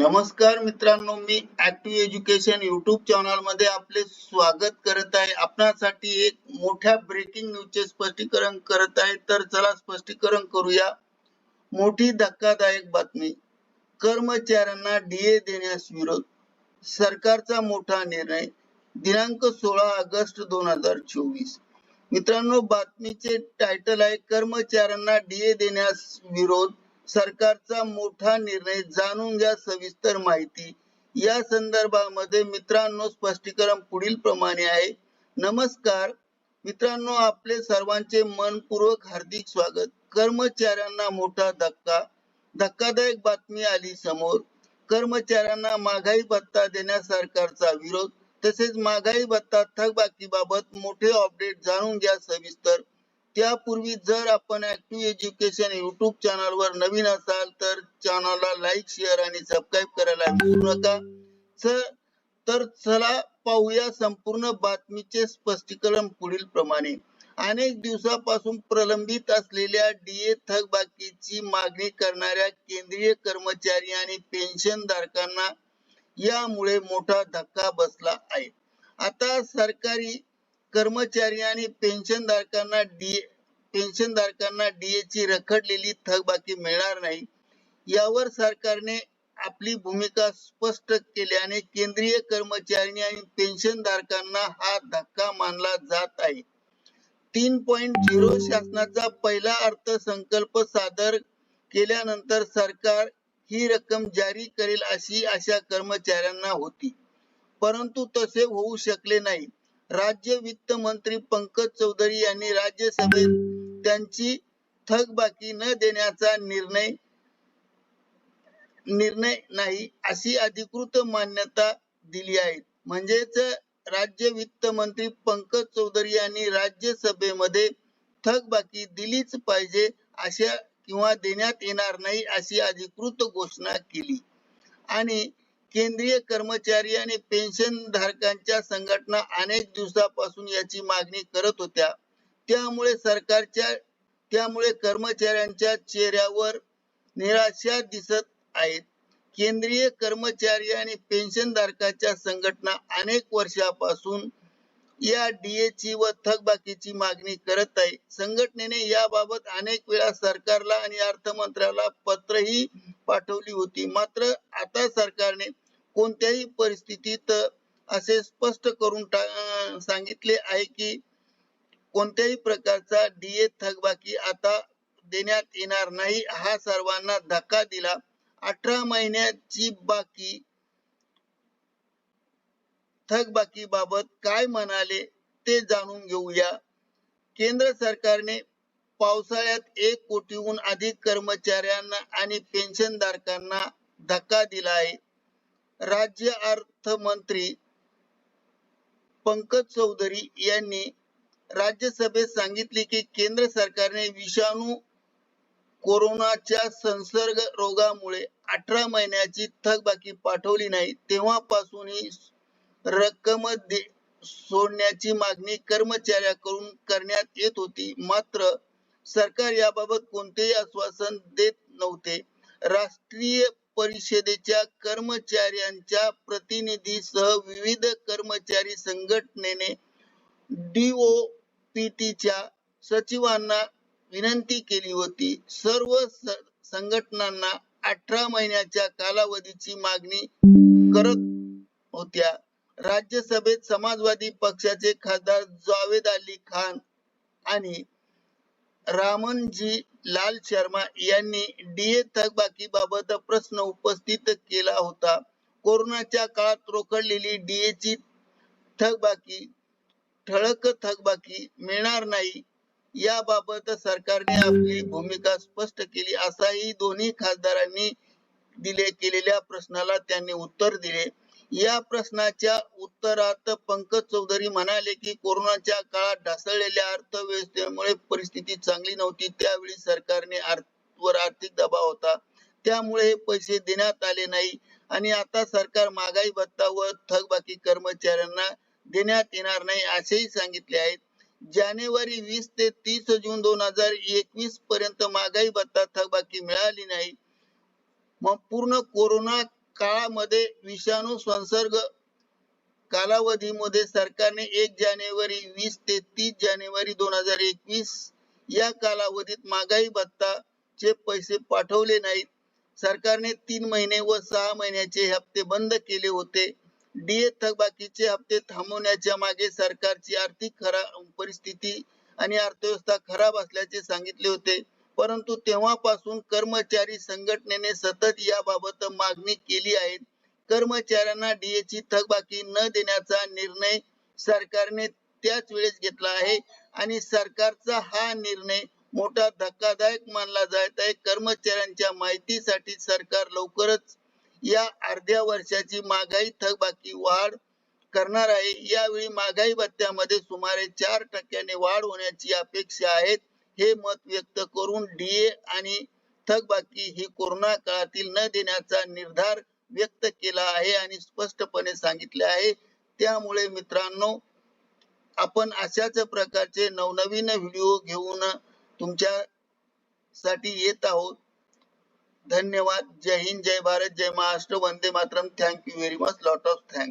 नमस्कार मित्रांनो मी ऍक्टिव्ह एज्युकेशन युट्यूब चॅनलमध्ये आपले स्वागत करत आहे. आपणासाठी एक मोठ्या ब्रेकिंग न्यूजचे स्पष्टीकरण करत आहे. तर चला स्पष्टीकरण करूया. मोठी धक्कादायक बातमी. कर्मचाऱ्यांना डीए देण्यास विरोध. सरकारचा मोठा निर्णय. दिनांक सोळा ऑगस्ट दोन हजार चोवीस. मित्रांनो बातमीचे टायटल आहे कर्मचाऱ्यांना डीए देण्यास विरोध. सरकारचा मोठा निर्णय जाणून घ्या सविस्तर माहिती. या संदर्भामध्ये मित्रांनो स्पष्टीकरण पुढील प्रमाणे आहे. नमस्कार. मित्रांनो आपले सर्वांचे मनपूर्वक हार्दिक स्वागत. कर्मचाऱ्यांना मोठा धक्का. धक्कादायक बातमी आली समोर. कर्मचाऱ्यांना महागाई भत्ता देण्यास सरकारचा विरोध. तसेच महागाई भत्ता थकबाकीबाबत मोठे अपडेट जाणून घ्या सविस्तर. त्यापूर्वी जर आपण ऍक्टिव्ह एज्युकेशन युट्यूब चॅनल वर नवीन असाल तर चॅनलला लाईक शेअर आणि सबस्क्राईब करायला विसरू नका. तर चला पाहूया संपूर्ण बातमीचे स्पष्टीकरण पुढील प्रमाणे. अनेक दिवसापासून प्रलंबित असलेल्या डीए थकबाकीची मागणी करणाऱ्या केंद्रीय कर्मचारी आणि पेन्शन धारकांना यामुळे मोठा धक्का बसला आहे. आता सरकारी कर्मचारी आणि पेन्शनधारकांना डी पेन्शनधारकांना डीए ची रखडलेली थकबाकी मिळणार नाही. यावर सरकारने आपली भूमिका स्पष्ट केल्याने केंद्रीय कर्मचारी आणि पेन्शन धारकांना हा धक्का मानला जात आहे. तीन पॉइंट झिरो शासनाचा पहिला अर्थसंकल्प सादर केल्यानंतर सरकार ही रक्कम जारी करेल अशी आशा कर्मचाऱ्यांना होती. परंतु तसे होऊ शकले नाही. राज्य वित्त मंत्री पंकज चौधरी यांनी राज्यसभेत त्यांची थकबाकी न देण्याचा निर्णय निर्णय नाही अशी अधिकृत मान्यता दिली आहे. म्हणजेच राज्य वित्त मंत्री पंकज चौधरी यांनी राज्यसभेमध्ये थकबाकी दिलीच पाहिजे अशा किंवा देण्यात येणार नाही अशी अधिकृत घोषणा केली. आणि केंद्रीय कर्मचारी आणि पेन्शन धारकांच्या संघटना अनेक दिवसापासून याची मागणी करत होत्या. त्यामुळे सरकारच्या त्यामुळे कर्मचाऱ्यांच्या चेहऱ्यावर निराशा दिसत आहेत. केंद्रीय कर्मचारी आणि पेन्शन धारकाच्या संघटना अनेक वर्षापासून या डीएची व थकबाकीची मागणी करत आहे. संघटनेने याबाबत अनेक वेळा सरकारला आणि अर्थमंत्र्याला पत्रही पाठवली होती. मात्र आता सरकारने कोणत्याही परिस्थितीत असे स्पष्ट करून सांगितले आहे की कोणत्याही प्रकारचा डीए थकबाकी आता देण्यात येणार नाही. हा सर्वांना धक्का दिला. अठरा महिन्याची बाकी थकबाकी बाबत काय म्हणाले ते जाणून घेऊया. केंद्र सरकारने पावसाळ्यात एक कोटीहून अधिक कर्मचाऱ्यांना आणि पेन्शनधारकांना धक्का दिला आहे. राज्य अर्थमंत्री पंकज चौधरी यांनी राज्यसभेत सांगितले की केंद्र सरकारने विषाणू कोरोनाच्या संसर्ग रोगामुळे अठरा महिन्याची थकबाकी पाठवली नाही. तेव्हापासून ही रक्कम सोडण्याची मागणी कर्मचाऱ्याकडून करण्यात येत होती. मात्र सरकार याबाबत कोणतेही आश्वासन देत नव्हते. राष्ट्रीय परिषदेच्या कर्मचाऱ्यांच्या प्रतिनिधीसह विविध कर्मचारी संघटनेने डीओपीटीच्या सचिवांना विनंती केली होती. सर्व संघटनांना अठरा महिन्याच्या कालावधीची मागणी करत होत्या. राज्यसभेत समाजवादी पक्षाचे खासदार जावेद अली खान आणि रामनजी लाल शर्मा यांनी डीए थकबाकी बाबत प्रश्न उपस्थित केला होता. कोरोनाच्या काळात रोखडलेली डीएची थकबाकी ठळक थकबाकी मिळणार नाही याबाबत सरकारने आपली भूमिका स्पष्ट केली असाही दोन्ही खासदारांनी दिले केलेल्या प्रश्नाला त्यांनी उत्तर दिले. या प्रश्नाच्या उत्तरात पंकज चौधरी म्हणाले की कोरोनाच्या काळात ढासळलेल्या अर्थव्यवस्थेमुळे परिस्थिती चांगली नव्हती. त्यावेळी सरकारने वर आर्थिक दबाव होता. त्यामुळे हे पैसे देण्यात आले नाही. आणि आता सरकार महागाई भत्ता व थकबाकी कर्मचाऱ्यांना देण्यात येणार नाही असेही सांगितले आहेत जानेवारी वीस ते तीस जून दोन हजार एकवीस पर्यंत महागाई भत्ता थकबाकी मिळाली नाही. मग पूर्ण कोरोना काळामध्ये विषाणू संसर्ग कालावधीमध्ये सरकारने एक जानेवारी वीस ते तीस जानेवारी दोन हजार एकवीस या कालावधीत महागाई भत्ता चे पैसे पाठवले नाहीत. सरकारने तीन महिने व सहा महिन्याचे हप्ते बंद केले होते. डीए थकबाकीचे हप्ते थांबवण्याच्या मागे सरकारची आर्थिक खरा परिस्थिती आणि अर्थव्यवस्था खराब असल्याचे सांगितले होते. परंतु तेव्हापासून कर्मचारी संघटनेने सतत याबाबत मागणी केली आहे. कर्मचाऱ्यांना डीएची थकबाकी न देण्याचा निर्णय सरकारने त्याच वेळेस घेतला आहे आणि सरकारचा हा निर्णय मोठा धक्कादायक मानला जात आहे. कर्मचाऱ्यांच्या माहितीसाठी सरकार लवकरच या अर्ध्या वर्षाची महागाई थकबाकी वाढ करणार आहे. यावेळी महागाई भत्त्यामध्ये सुमारे चार टक्क्याने वाढ होण्याची अपेक्षा आहे हे मत व्यक्त करून डीए आणि थकबाकी ही कोरोना काळातील न देण्याचा निर्धार व्यक्त केला आहे आणि स्पष्टपणे सांगितले आहे. त्यामुळे मित्रांनो आपण अशाच प्रकारचे नवनवीन व्हिडिओ घेऊन तुमच्या साठी येत आहोत. धन्यवाद. जय हिंद. जय भारत. जय महाराष्ट्र. वंदे Mataram. Thank you very much lot of thanks